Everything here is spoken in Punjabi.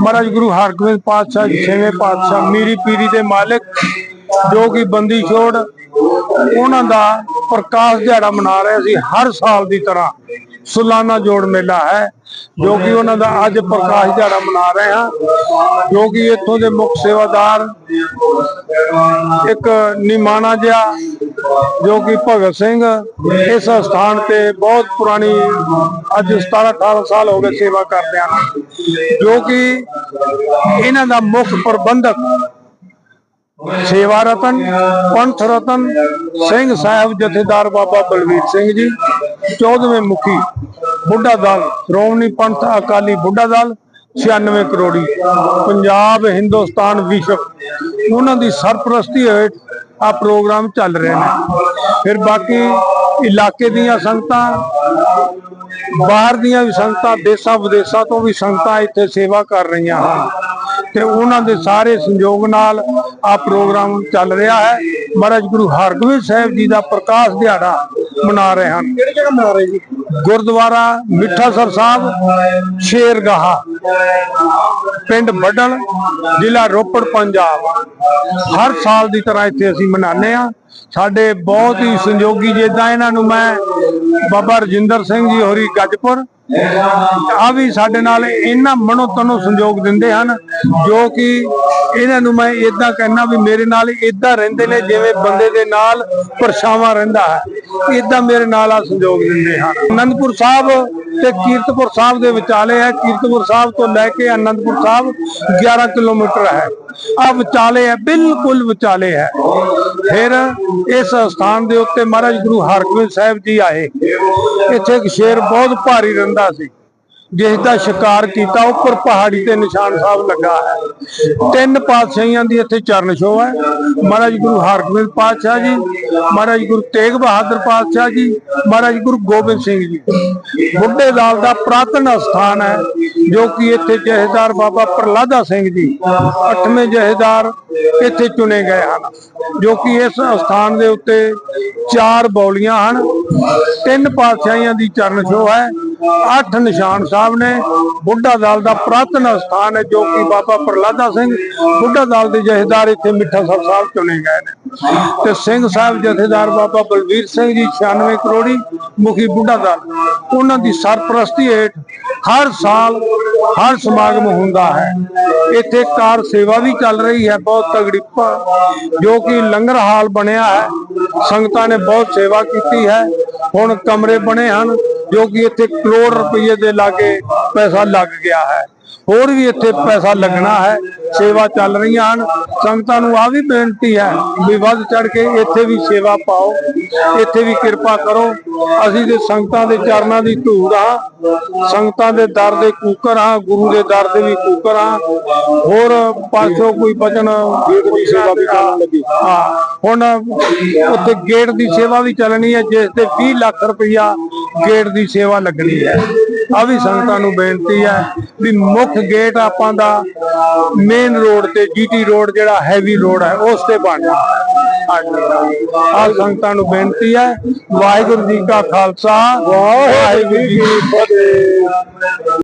ਮਹਾਰਾਜ ਗੁਰੂ ਹਰਗੋਬਿੰਦ ਪਾਤਸ਼ਾਹ ਜੀ, ਛੇਵੇਂ ਪਾਤਸ਼ਾਹ, ਮੀਰੀ ਪੀਰੀ ਦੇ ਮਾਲਕ ਜੋ ਕਿ ਬੰਦੀ ਛੋੜ, ਉਹਨਾਂ ਦਾ ਪ੍ਰਕਾਸ਼ ਦਿਹਾੜਾ ਮਨਾ ਰਹੇ ਸੀ ਹਰ ਸਾਲ ਦੀ ਤਰ੍ਹਾਂ। ਸਾਲਾਨਾ ਜੋੜ ਮੇਲਾ ਹੈ, ਜੋ ਕਿ ਉਹਨਾਂ ਦਾ ਅੱਜ ਪ੍ਰਕਾਸ਼ ਦਿਹਾੜਾ ਮਨਾ ਰਹੇ ਹਾਂ। ਜੋ ਕਿ ਇੱਥੋਂ ਦੇ ਮੁੱਖ ਸੇਵਾਦਾਰ ਇੱਕ ਨਿਮਾਣਾ ਜਿਹਾ ਜੋ ਕਿ ਭਗਤ ਸਿੰਘ ਇਸ ਸਥਾਨ ਤੇ ਬਹੁਤ ਪੁਰਾਣੀ, ਅੱਜ 17 18 ਸਾਲ ਹੋ ਗਏ ਸੇਵਾ ਕਰਦੇ ਹਨ ਜੋ ਕਿ ਇਹਨਾਂ ਦਾ ਮੁੱਖ ਪ੍ਰਬੰਧਕ ਸੇਵਾ ਰਤਨ, ਪੰਥ ਰਤਨ ਸਿੰਘ ਸਾਹਿਬ ਜਥੇਦਾਰ ਬਾਬਾ ਬਲਵੀਰ ਸਿੰਘ ਜੀ 14ਵੇਂ ਮੁਖੀ ਬੁੱਢਾ ਦਲ, ਸ਼੍ਰੋਮਣੀ ਪੰਥ ਅਕਾਲੀ ਬੁੱਢਾ ਦਲ 96 ਕਰੋੜੀ, ਪੰਜਾਬ, ਹਿੰਦੁਸਤਾਨ ਵਿਸ਼ਵ, ਉਹਨਾਂ ਦੀ ਸਰਪ੍ਰਸਤੀ ਹੇਠ ਆ ਪ੍ਰੋਗਰਾਮ ਚੱਲ ਰਹੇ ਨੇ। ਫਿਰ ਬਾਕੀ ਇਲਾਕੇ ਦੀਆਂ ਸੰਗਤਾਂ, ਬਾਹਰ ਦੀਆਂ ਵੀ ਸੰਗਤਾਂ, ਦੇਸ਼ਾਂ ਵਿਦੇਸ਼ਾਂ ਤੋਂ ਵੀ ਸੰਗਤਾਂ ਇੱਥੇ ਸੇਵਾ ਕਰ ਰਹੀਆਂ ਹਨ। ਤੇ ਉਹਨਾਂ ਦੇ ਸਾਰੇ ਸੰਯੋਗ ਨਾਲ ਆ ਪ੍ਰੋਗਰਾਮ ਚੱਲ ਰਿਹਾ ਹੈ। ਮਹਾਰਾਜ ਗੁਰੂ ਹਰਗੋਬਿੰਦ ਸਾਹਿਬ ਜੀ ਦਾ ਪ੍ਰਕਾਸ਼ ਦਿਹਾੜਾ ਮਨਾ ਰਹੇ ਹਨ। ਕਿਹੜੀ ਜਗ੍ਹਾ ਮਨਾ ਰਹੇ ਜੀ? ਗੁਰਦੁਆਰਾ ਮਿੱਠਾਸਰ ਸਾਹਿਬ, ਸ਼ੇਰਗਾਹਾ, ਪਿੰਡ ਬੱਡਲ ਜ਼ਿਲ੍ਹਾ ਰੋਪੜ, ਪੰਜਾਬ। ਹਰ ਸਾਲ ਦੀ ਤਰ੍ਹਾਂ ਇੱਥੇ ਅਸੀਂ ਮਨਾਉਂਦੇ ਆ ਸਾਡੇ ਬਹੁਤ ਹੀ ਸੰਯੋਗੀ ਜਿੱਦਾਂ ਇਹਨਾਂ ਨੂੰ ਮੈਂ ਬਾਬਾ ਰਜਿੰਦਰ ਸਿੰਘ ਜੀ ਹੋਰੀ ਗੱਜਪੁਰ ਆ ਵੀ ਸਾਡੇ ਨਾਲ ਇਹਨਾਂ ਮਨੋ ਤਨੋ ਸੰਯੋਗ ਦਿੰਦੇ ਹਨ, ਜੋ ਕਿ ਇਹਨਾਂ ਨੂੰ ਮੈਂ ਇਦਾਂ ਕਹਿਣਾ ਵੀ ਮੇਰੇ ਨਾਲ ਇਦਾਂ ਰਹਿੰਦੇ ਨੇ, ਜਿਵੇਂ ਬੰਦੇ ਦੇ ਨਾਲ ਪਰਛਾਵਾਂ ਰਹਿੰਦਾ ਹੈ। ਇਦਾਂ ਮੇਰੇ ਨਾਲ ਆ ਸੰਯੋਗ ਦਿੰਦੇ ਹਨ। ਅਨੰਦਪੁਰ ਸਾਹਿਬ ਤੇ ਕੀਰਤਪੁਰ ਸਾਹਿਬ ਦੇ ਵਿਚਾਲੇ ਹੈ। ਕੀਰਤਪੁਰ ਸਾਹਿਬ ਤੋਂ ਲੈ ਕੇ ਅਨੰਦਪੁਰ ਸਾਹਿਬ 11 ਕਿਲੋਮੀਟਰ ਹੈ। ਆ ਵਿਚਾਲੇ ਹੈ, ਬਿਲਕੁਲ ਵਿਚਾਲੇ ਹੈ। ਫਿਰ ਇਸ ਸਥਾਨ ਦੇ ਉੱਤੇ ਮਹਾਰਾਜ ਗੁਰੂ ਹਰਗੋਬਿੰਦ ਸਾਹਿਬ ਜੀ ਆਏ। ਇੱਥੇ ਇੱਕ ਸ਼ੇਰ ਬਹੁਤ ਭਾਰੀ ਰਹਿੰਦਾ ਸੀ। ਜਿਸ ਦਾ ਸ਼ਿਕਾਰ ਕੀਤਾ ਉੱਪਰ ਪਹਾੜੀ ਤੇ ਨਿਸ਼ਾਨ ਸਾਹਿਬ ਲੱਗਾ ਹੈ। ਤਿੰਨ ਪਾਤਸ਼ਾਹੀਆਂ ਦੀ ਇੱਥੇ ਚਰਨ ਛੋਹ ਹੈ। ਮਹਾਰਾਜ ਗੁਰੂ ਹਰਗੋਬਿੰਦ ਪਾਤਸ਼ਾਹ ਜੀ, ਮਹਾਰਾਜ ਗੁਰੂ ਤੇਗ ਬਹਾਦਰ ਪਾਤਸ਼ਾਹ ਜੀ, ਮਹਾਰਾਜ ਗੁਰੂ ਗੋਬਿੰਦ ਸਿੰਘ ਜੀ। ਬੁੱਢੇ ਦਾਲ ਦਾ ਪ੍ਰਾਤਨ ਸਥਾਨ ਹੈ, ਜੋ ਕਿ ਇੱਥੇ ਜਹੇਦਾਰ ਬਾਬਾ ਪ੍ਰਲਾਦਾ ਸਿੰਘ ਜੀ, ਅੱਠਵੇਂ ਜਹੇਦਾਰ ਇੱਥੇ ਚੁਣੇ ਗਏ ਹਨ, ਜੋ ਕਿ ਇਸ ਸਥਾਨ ਦੇ ਉੱਤੇ ਚਾਰ ਬੌਲੀਆਂ ਹਨ। ਤਿੰਨ ਪਾਤਸ਼ਾਹੀਆਂ ਦੀ ਚਰਨ ਛੋਹ ਹੈ। ਅੱਠ ਨਿਸ਼ਾਨ ਸਾਹਿਬ ਨੇ, ਬੁੱਢਾ ਦਲ ਦਾ ਪ੍ਰਾਤਨ ਸਥਾਨ ਹੈ, ਜੋ ਕਿ ਬਾਬਾ ਪ੍ਰਲਾਦਾ ਸਿੰਘ ਬੁੱਢਾ ਦਲ ਦੇ ਜਥੇਦਾਰ ਇੱਥੇ ਮਿੱਠਾ ਸਾਹਿਬ ਸਾਹਿਬ ਚੁਣੇ ਗਏ ਨੇ। ਤੇ ਸਿੰਘ ਸਾਹਿਬ ਜਥੇਦਾਰ ਬਾਬਾ ਬਲਵੀਰ ਸਿੰਘ ਜੀ 96 ਕਰੋੜੀ ਮੁਖੀ ਬੁੱਢਾ ਦਲ, ਉਹਨਾਂ ਦੀ ਸਰਪ੍ਰਸਤੀ ਹੇਠ ਹਰ ਸਾਲ ਹਰ ਸਮਾਗਮ ਹੁੰਦਾ ਹੈ। ਇੱਥੇ ਕਾਰ ਸੇਵਾ ਵੀ ਚੱਲ ਰਹੀ ਹੈ, ਬਹੁਤ ਤਗੜੀ ਜੋ ਕਿ ਲੰਗਰ ਹਾਲ ਬਣਿਆ ਹੈ। ਸੰਗਤਾਂ ਨੇ ਬਹੁਤ ਸੇਵਾ ਕੀਤੀ ਹੈ। ਹੁਣ ਕਮਰੇ ਬਣੇ ਹਨ। ਜੋ ਕਿ ਇੱਥੇ ਕਰੋੜ ਰੁਪਏ ਦੇ ਲਾਗੇ ਪੈਸਾ ਲੱਗ ਗਿਆ ਹੈ। ਹੋਰ ਵੀ ਇੱਥੇ ਪੈਸਾ ਲੱਗਣਾ ਹੈ ਸੇਵਾ ਚੱਲ ਰਹੀਆਂ ਹਨ। ਸੰਗਤਾਂ ਨੂੰ ਆ ਵੀ ਬੇਨਤੀ ਹੈ ਵੀ ਵੱਧ ਚੜ ਕੇ ਇੱਥੇ ਵੀ ਸੇਵਾ ਪਾਓ ਇੱਥੇ ਵੀ ਕਿਰਪਾ ਕਰੋ। ਅਸੀਂ ਤੇ ਸੰਗਤਾਂ ਦੇ ਚਰਨਾਂ ਦੀ ਧੂੜ ਆ ਸੰਗਤਾਂ ਦੇ ਦਰ ਦੇ ਕੂਕਰ ਆ ਗੁਰੂ ਦੇ ਦਰ ਦੇ ਵੀ ਕੂਕਰ ਆ ਹੋਰ ਪਾਸੋਂ ਕੋਈ ਬਚਨ ਗੇਟ ਦੀ ਸੇਵਾ ਵੀ ਚੱਲਣ ਲੱਗੀ। ਹਾਂ ਹੁਣ ਉੱਥੇ ਗੇਟ ਦੀ ਸੇਵਾ ਵੀ ਚੱਲਣੀ ਹੈ ਜਿਸ ਤੇ 20 ਲੱਖ ਰੁਪਇਆ ਗੇਟ ਦੀ ਸੇਵਾ ਲੱਗਣੀ ਹੈ। ਆ ਵੀ ਸੰਗਤਾਂ ਨੂੰ ਬੇਨਤੀ ਹੈ ਵੀ ਮੁੱਖ ਗੇਟ ਆਪਾਂ ਦਾ ਮੇਨ ਰੋਡ ਤੇ ਜੀਟੀ ਰੋਡ ਜਿਹੜਾ ਹੈਵੀ ਰੋਡ ਹੈ ਉਸ ਤੇ ਬਣਨਾ। ਆ ਸੰਗਤਾਂ ਨੂੰ ਬੇਨਤੀ ਹੈ ਵਾਹਿਗੁਰੂ ਜੀ ਕਾ ਖਾਲਸਾ ਵਾਹਿਗੁਰੂ ਜੀ ਕੀ ਫਤਿਹ।